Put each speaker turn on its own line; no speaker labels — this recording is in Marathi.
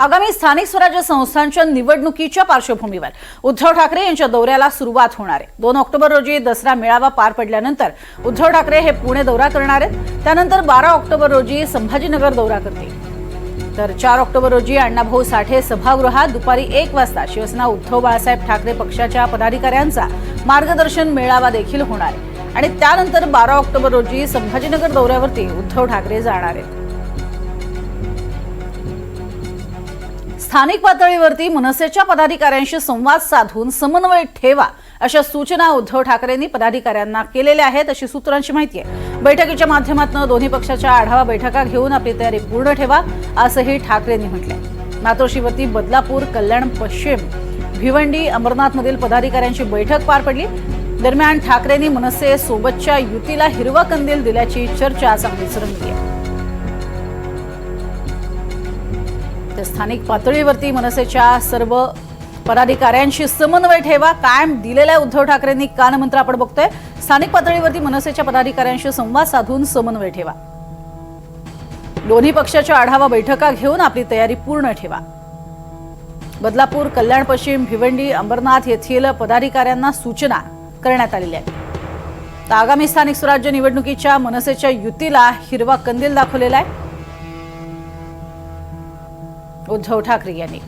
आगामी स्थानिक स्वराज्य संस्थांच्या निवडणुकीच्या पार्श्वभूमीवर उद्धव ठाकरे यांच्या दौऱ्याला सुरुवात होणार आहे. दोन ऑक्टोबर रोजी दसरा मेळावा पार पडल्यानंतर उद्धव ठाकरे हे पुणे दौरा करणार आहेत. त्यानंतर बारा ऑक्टोबर रोजी संभाजीनगर दौरा करतील. तर चार ऑक्टोबर रोजी अण्णाभाऊ साठे सभागृहात दुपारी एक वाजता शिवसेना उद्धव बाळासाहेब ठाकरे पक्षाच्या पदाधिकाऱ्यांचा मार्गदर्शन मेळावा देखील होणार आहे. आणि त्यानंतर बारा ऑक्टोबर रोजी संभाजीनगर दौऱ्यावरती उद्धव ठाकरे जाणार आहेत. स्थानिक पातळीवरती मनसेच्या पदाधिकाऱ्यांशी संवाद साधून समन्वय ठेवा अशा सूचना उद्धव ठाकरेंनी पदाधिकाऱ्यांना केलेल्या आहेत अशी सूत्रांची माहिती आहे. बैठकीच्या माध्यमातून दोन्ही पक्षाच्या आढावा बैठका घेऊन आपली तयारी पूर्ण ठेवा असंही ठाकरेंनी म्हटलंय. मातोश्रीवरती बदलापूर कल्याण पश्चिम भिवंडी अमरनाथमधील पदाधिकाऱ्यांची बैठक पार पडली. दरम्यान ठाकरेंनी मनसे सोबतच्या युतीला हिरवा कंदील दिल्याची चर्चा चांगलीच रंगली आहे. ते स्थानिक पातळीवरती मनसेच्या सर्व पदाधिकाऱ्यांशी समन्वय ठेवा. कायम दिलेल्या उद्धव ठाकरेंनी कानमंत्र आपण बघतोय. स्थानिक पातळीवरती मनसेच्या पदाधिकाऱ्यांशी संवाद साधून समन्वय ठेवा. दोन्ही पक्षाच्या आढावा बैठका घेऊन आपली तयारी पूर्ण ठेवा. बदलापूर कल्याण पश्चिम भिवंडी अंबरनाथ येथील पदाधिकाऱ्यांना सूचना करण्यात आलेल्या आहेत. आगामी स्थानिक स्वराज्य निवडणुकीच्या मनसेच्या युतीला हिरवा कंदील दाखवलेला आहे. उद्धव ठाकरे यांनी.